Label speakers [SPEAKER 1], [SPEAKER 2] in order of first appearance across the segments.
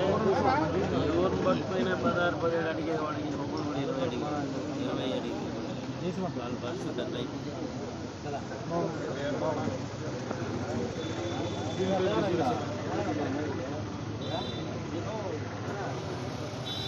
[SPEAKER 1] ఎవరు పట్టుకుపోయినా పదహారు పదిహేడు అడిగే వాడికి ఒక్కొక్కరు కూడా ఇరవై అడిగి ఇరవై అడిగి వాళ్ళ పరిస్థితి అట్లా అయిపోయింది.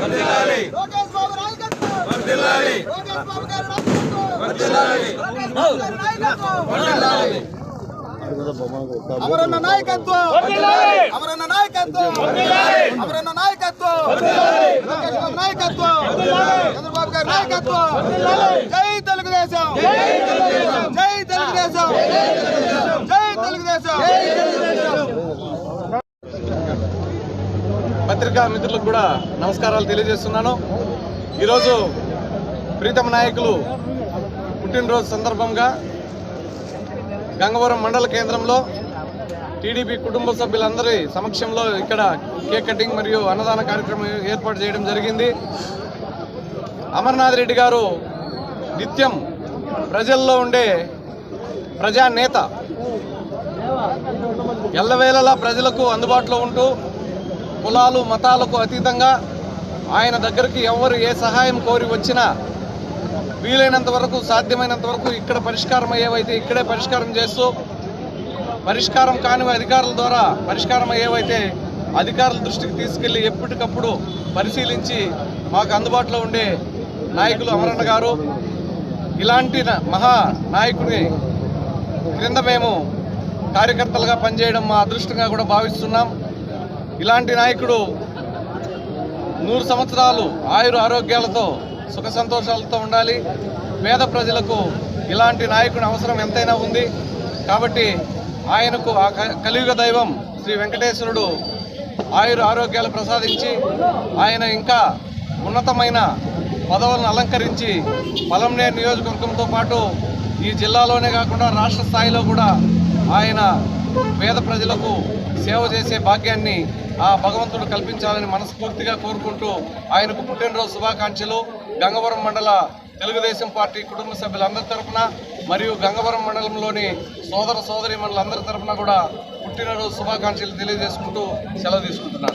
[SPEAKER 2] లోకేష్ బాబు నాయకత్వం లోకేష్ బాబు గారి నాయకత్వం గారి నాయకత్వం. అమరన్న నాయకత్వం. అమరన్న నాయకత్వం. నాయకత్వం చంద్రబాబు గారి నాయకత్వం. జై తెలుగుదేశం. జై తెలుగుదేశం జై తెలుగుదేశం
[SPEAKER 3] పత్రికా మిత్రులకు కూడా నమస్కారాలు తెలియజేస్తున్నాను. ఈరోజు ప్రీతమ నాయకులు పుట్టినరోజు సందర్భంగా గంగవరం మండల కేంద్రంలో టీడీపీ కుటుంబ సభ్యులందరి సమక్షంలో ఇక్కడ కేక్ కటింగ్ మరియు అన్నదాన కార్యక్రమం ఏర్పాటు చేయడం జరిగింది. అమర్నాథ్ రెడ్డి గారు నిత్యం ప్రజల్లో ఉండే ప్రజానేత. ఎల్లవేళలా ప్రజలకు అందుబాటులో ఉంటూ కులాలు మతాలకు అతీతంగా ఆయన దగ్గరికి ఎవరు ఏ సహాయం కోరి వచ్చినా వీలైనంత వరకు సాధ్యమైనంత వరకు ఇక్కడ పరిష్కారం అయ్యేవైతే ఇక్కడే పరిష్కారం చేస్తూ పరిష్కారం కానివి అధికారుల ద్వారా పరిష్కారం అయ్యేవైతే అధికారుల దృష్టికి తీసుకెళ్ళి ఎప్పటికప్పుడు పరిశీలించి మాకు అందుబాటులో ఉండే నాయకులు అమరణ గారు ఇలాంటి మహా నాయకుని క్రింద మేము కార్యకర్తలుగా పనిచేయడం మా అదృష్టంగా కూడా భావిస్తున్నాం. ఇలాంటి నాయకుడు నూరు సంవత్సరాలు ఆయుర ఆరోగ్యాలతో సుఖ సంతోషాలతో ఉండాలి. పేద ప్రజలకు ఇలాంటి నాయకుని అవసరం ఎంతైనా ఉంది. కాబట్టి ఆయనకు ఆ క- కలియుగ దైవం శ్రీ వెంకటేశ్వరుడు ఆయుర ఆరోగ్యాలు ప్రసాదించి ఆయన ఇంకా ఉన్నతమైన పదవులను అలంకరించి పలంనేరు నియోజకవర్గంతో పాటు ఈ జిల్లాలోనే కాకుండా రాష్ట్ర స్థాయిలో కూడా ఆయన పేద ప్రజలకు సేవ చేసే భాగ్యాన్ని ఆ భగవంతుడు కల్పించాలని మనస్ఫూర్తిగా కోరుకుంటూ ఆయనకు పుట్టినరోజు శుభాకాంక్షలు. గంగవరం మండల తెలుగుదేశం పార్టీ కుటుంబ సభ్యులందరి తరపున మరియు గంగవరం మండలంలోని సోదర సోదరి మండలందరి తరపున కూడా పుట్టినరోజు శుభాకాంక్షలు తెలియజేసుకుంటూ సెలవు తీసుకుంటున్నాను.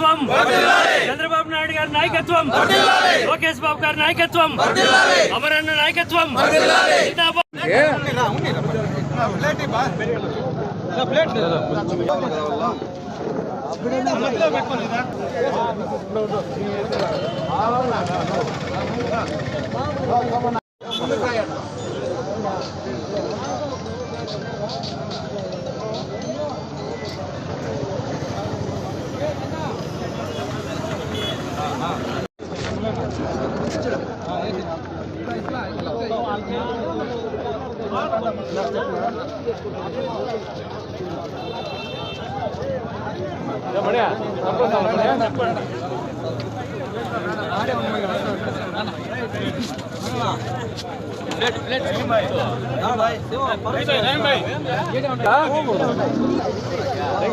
[SPEAKER 2] నాయకత్వం చంద్రబాబు నాయుడు గారి నాయకత్వం లోకేష్ బాబు గారి నాయకత్వం అమరన్న నాయకత్వం
[SPEAKER 1] పెట్టుకోలేదా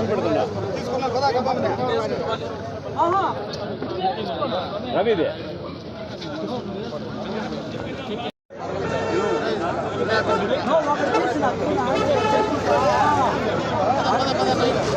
[SPEAKER 1] ಬಡ್ದಲ್ಲ రవిదే No, no, no, no, no, no, no,
[SPEAKER 2] no,